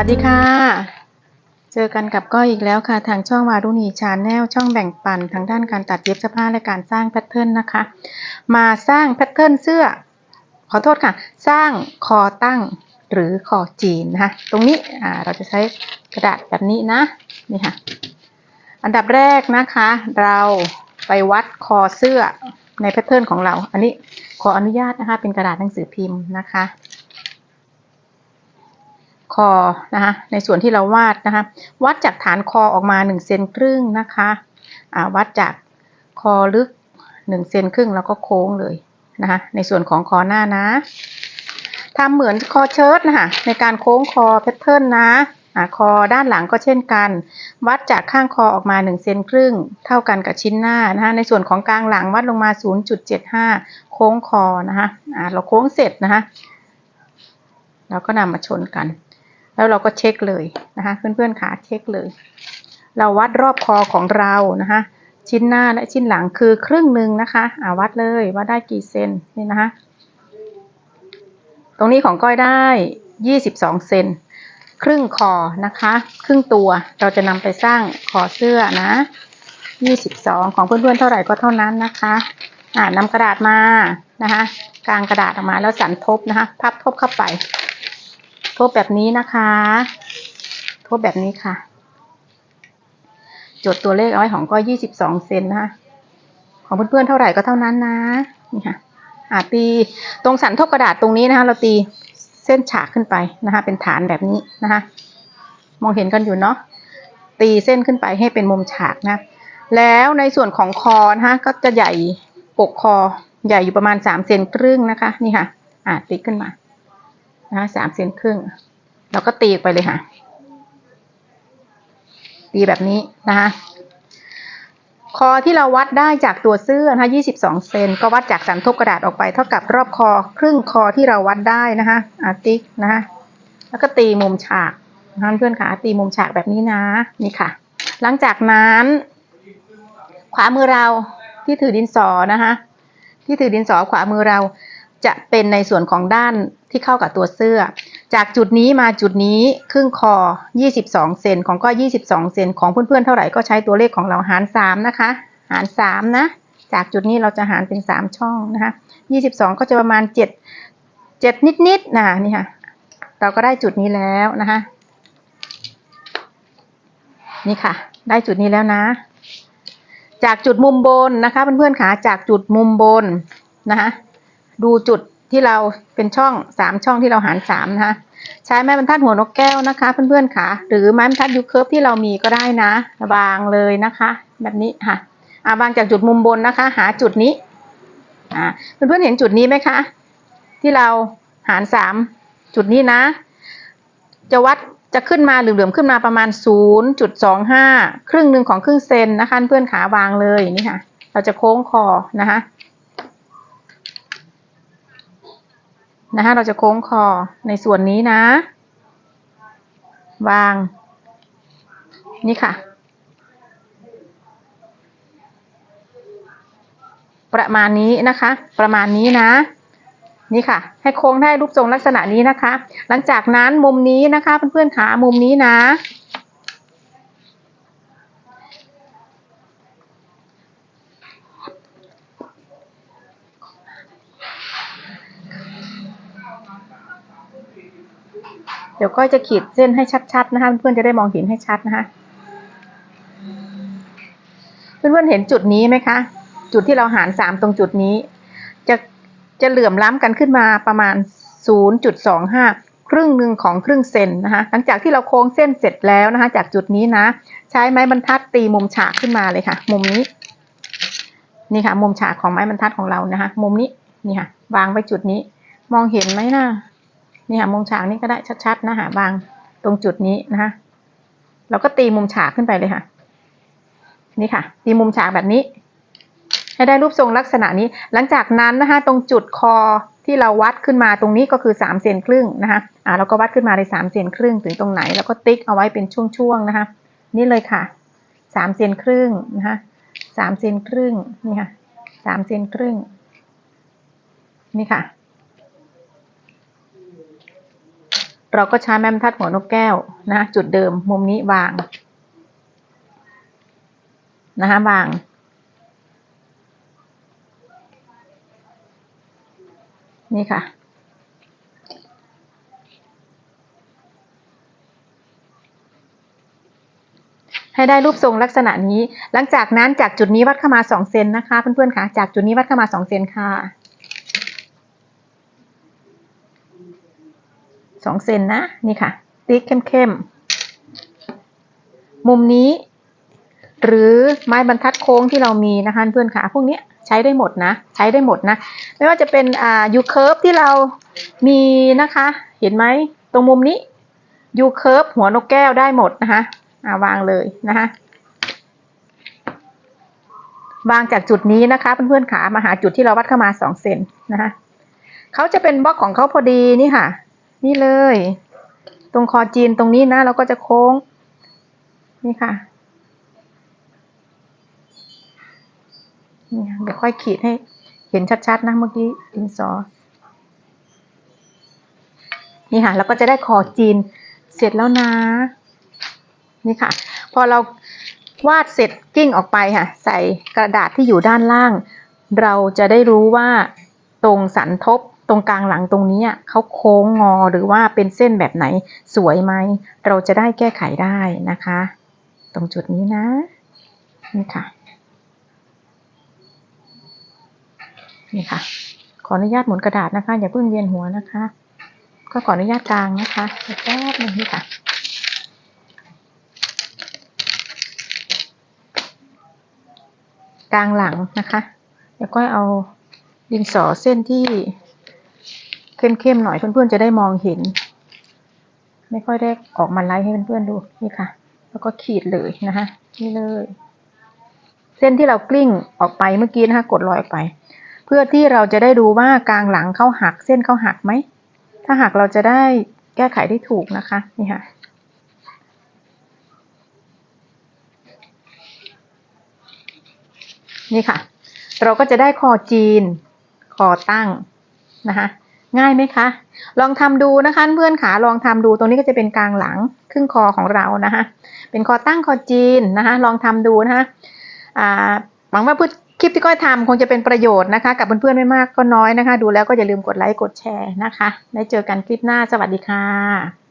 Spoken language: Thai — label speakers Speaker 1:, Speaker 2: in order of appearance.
Speaker 1: วัสดีค่ะ เจอกันกับก้อยอีกแล้วค่ะ ทางช่องวารุณีชาแนลช่องแบ่งปันทางด้านการตัดเย็บเสื้อผ้าและการสร้างแพทเทิร์นนะคะ มาสร้างแพทเทิร์นเสื้อ ขอโทษค่ะ สร้างคอตั้งหรือคอจีนนะคะ ตรงนี้เราจะใช้กระดาษแบบนี้นะนี่ค่ะ อันดับแรกนะคะ เราไปวัดคอเสื้อในแพทเทิร์นของเรา อันนี้ขออนุญาตนะคะเป็นกระดาษหนังสือพิมพ์นะคะ คอนะคะในส่วนที่เราวาดนะคะวัดจากฐานคอออกมา1เซนครึ่งนะคะวัดจากคอลึก1เซนครึ่งแล้วก็โค้งเลยนะคะในส่วนของคอหน้านะทำเหมือนคอเชิ้ตนะคะในการโค้งคอแพทเทิร์นนะคอด้านหลังก็เช่นกัน วัดจากข้างคอออกมา1เซนครึ่งเท่ากันกับชิ้นหน้านะคะในส่วนของกลางหลังวัดลงมา 0.75 โค้งคอนะคะอ่าเราโค้งเสร็จนะคะเราก็นำมาชนกัน แล้วเราก็เช็คเลยนะคะ เพื่อนๆขาเช็คเลย เราวัดรอบคอของเรานะคะ ชิ้นหน้าและชิ้นหลังคือครึ่งหนึ่งนะคะอาวัดเลยว่าได้กี่เซนนี่นะคะ ตรงนี้ของก้อยได้ยี่สิบสองเซนครึ่งคอนะคะ ครึ่งตัวเราจะนำไปสร้างคอเสื้อนะยี่สิบสองของเพื่อนๆเท่าไหร่ก็เท่านั้นนะคะอ่านำกระดาษมานะคะ กางกระดาษออกมาแล้วสันทบนะคะ พับทบเข้าไป ทบแบบนี้นะคะ ทบแบบนี้ค่ะ จดตัวเลขเอาไว้ของก็ยี่สิบสองเซนนะคะ ของเพื่อนๆเท่าไหร่ก็เท่านั้นนะ นี่ค่ะอ่าตี ตรงสันทบกระดาษตรงนี้นะคะ เราตีเส้นฉากขึ้นไปนะคะ เป็นฐานแบบนี้นะคะ มองเห็นกันอยู่เนาะ ตีเส้นขึ้นไปให้เป็นมุมฉากนะ แล้วในส่วนของคอนะคะก็จะใหญ่ปกคอใหญ่อยู่ประมาณสามเซนครึ่งนะคะ นี่ค่ะ อ่าตีขึ้นมา นะสามเซนครึ่งเราก็ตีไปเลยค่ะ ตีแบบนี้นะคะคอที่เราวัดได้จากตัวเสื้อนะคะยี่สิบสองเซน ก็วัดจากสันทบกระดาษออกไป เท่ากับรอบคอครึ่งคอที่เราวัดได้นะคะอาติ๊กนะคะแล้วก็ตีมุมฉากนะคะเพื่อนขาตีมุมฉากแบบนี้นะ นี่ค่ะ หลังจากนั้น ขวามือเราที่ถือดินสอนะคะ ที่ถือดินสอขวามือเรา จะเป็นในส่วนของด้านที่เข้ากับตัวเสื้อ จากจุดนี้มาจุดนี้ครึ่งคอ 22 เซนของก็ 22 เซนของเพื่อนๆเท่าไหร่ก็ใช้ตัวเลขของเราหาร 3 นะคะ หาร 3 นะ จากจุดนี้เราจะหารเป็น 3 ช่องนะคะ 22 ก็จะประมาณ 7 7 นิดๆนะนี่ค่ะ เราก็ได้จุดนี้แล้วนะคะ นี่ค่ะ ได้จุดนี้แล้วนะ จากจุดมุมบนนะคะเพื่อนๆขาจากจุดมุมบนนะคะ ดูจุดที่เราเป็นช่องสามช่องที่เราหารสามนะคะใช้ไม้บรรทัดหัวนกแก้วนะคะ เพื่อนๆค่ะหรือไม้บรรทัดยูเคิร์ฟที่เรามีก็ได้นะวางเลยนะคะ แบบนี้ค่ะอ่าวางจากจุดมุมบนนะคะ หาจุดนี้อ่าเพื่อนๆเห็นจุดนี้ไหมคะ ที่เราหารสามจุดนี้นะ จะวัดจะขึ้นมาเหลื่อมๆขึ้นมาประมาณ 0.25 ครึ่งหนึ่งของครึ่งเซนนะคะ เพื่อนขาวางเลยนี่ค่ะ เราจะโค้งคอนะคะ นะคะเราจะโค้งคอในส่วนนี้นะ วาง นี่ค่ะ ประมาณนี้นะคะ ประมาณนี้นะ นี่ค่ะ ให้โค้งได้รูปทรงลักษณะนี้นะคะ หลังจากนั้นมุมนี้นะคะเพื่อนๆขามุมนี้นะ เดี๋ยวก็จะขีดเส้นให้ชัดๆนะคะเพื่อนๆจะได้มองเห็นให้ชัดนะคะ เพื่อนๆเห็นจุดนี้ไหมคะ จุดที่เราหารสามตรงจุดนี้ จะจะเหลื่อมล้ำกันขึ้นมาประมาณ 0.25 ครึ่งหนึ่งของครึ่งเซนนะคะ หลังจากที่เราโค้งเส้นเสร็จแล้วนะคะ จากจุดนี้นะ ใช้ไม้บรรทัดตีมุมฉากขึ้นมาเลยค่ะ มุมนี้ นี่ค่ะ มุมฉากของไม้บรรทัดของเรานะคะ มุมนี้ นี่ค่ะ วางไว้จุดนี้ มองเห็นไหมนะ นี่ค่ะมุมฉากนี้ก็ได้ชัดๆนะคะวางตรงจุดนี้นะคะเราก็ตีมุมฉากขึ้นไปเลยค่ะ นี่ค่ะ ตีมุมฉากแบบนี้ ให้ได้รูปทรงลักษณะนี้ หลังจากนั้นนะคะตรงจุดคอที่เราวัดขึ้นมาตรงนี้ก็คือสามเซนครึ่งนะคะอ่าเราก็วัดขึ้นมาในสามเซนครึ่งถึงตรงไหนแล้วก็ติ๊กเอาไว้เป็นช่วงๆนะคะ นี่เลยค่ะสามเซนครึ่งนะคะสามเซนครึ่งนี่ค่ะสามเซนครึ่งนี่ค่ะ เราก็ใช้แม่บรรทัดหัวนกแก้วนะจุดเดิมมุมนี้วางนะคะวาง นี่ค่ะ ให้ได้รูปทรงลักษณะนี้ หลังจากนั้นจากจุดนี้วัดเข้ามาสองเซนนะคะเพื่อนๆค่ะ จากจุดนี้วัดเข้ามาสองเซนค่ะ สองเซนนะ นี่ค่ะ ติ๊กเข้มๆ มุมนี้ หรือไม้บรรทัดโค้งที่เรามีนะคะเพื่อนค่ะพวกนี้ใช้ได้หมดนะ ใช้ได้หมดนะ ไม่ว่าจะเป็นอ่ายูเคิร์ฟที่เรามีนะคะ เห็นไหมตรงมุมนี้ยูเคิร์ฟหัวนกแก้วได้หมดนะคะาวางเลยนะคะวางจากจุดนี้นะคะเพื่อนๆขามาหาจุดที่เราวัดเข้ามาสองเซนนะคะเขาจะเป็นบล็อกของเขาพอดีนี่ค่ะ นี่เลย ตรงคอจีนตรงนี้นะเราก็จะโค้ง นี่ค่ะนี่เดี๋ยวค่อยขีดให้เห็นชัดๆนะเมื่อกี้ดินสอ นี่ค่ะแล้วก็จะได้คอจีนเสร็จแล้วนะ นี่ค่ะ พอเราวาดเสร็จกิ้งออกไปค่ะ ใส่กระดาษที่อยู่ด้านล่าง เราจะได้รู้ว่าตรงสันทบ ตรงกลางหลังตรงนี้เขาโค้งงอหรือว่าเป็นเส้นแบบไหนสวยไหม เราจะได้แก้ไขได้นะคะ ตรงจุดนี้นะ นี่ค่ะ นี่ค่ะ ขออนุญาตหมุนกระดาษนะคะ อย่าเพิ่งเวียนหัวนะคะ ก็ขออนุญาตกลางนะคะแป๊บนึงนี่ค่ะกลางหลังนะคะ แล้วก็เอาดินสอเส้นที่ เข้มๆหน่อยเพื่อนๆจะได้มองเห็น ไม่ค่อยได้ออกมาไล่ให้เพื่อนๆดูนี่ค่ะ แล้วก็ขีดเลยนะคะนี่เลย เส้นที่เรากลิ้งออกไปเมื่อกี้นะคะ กดรอยออกไป เพื่อที่เราจะได้ดูว่ากลางหลังเข้าหัก เส้นเข้าหักไหมถ้าหักเราจะได้แก้ไขได้ถูกนะคะนี่ค่ะนี่ค่ะ เราก็จะได้คอจีน คอตั้งนะคะ ง่ายไหมคะ ลองทำดูนะคะเพื่อนขาลองทำดูตรงนี้ก็จะเป็นกลางหลังครึ่งคอของเรานะคะเป็นคอตั้งคอจีนนะคะลองทำดูนะคะอ่าหวังว่าพูดคลิปที่ก้อยทำคงจะเป็นประโยชน์นะคะ กับเพื่อนๆไม่มากก็น้อยนะคะ ดูแล้วก็อย่าลืมกดไลค์กดแชร์นะคะ ได้เจอกันคลิปหน้าสวัสดีค่ะ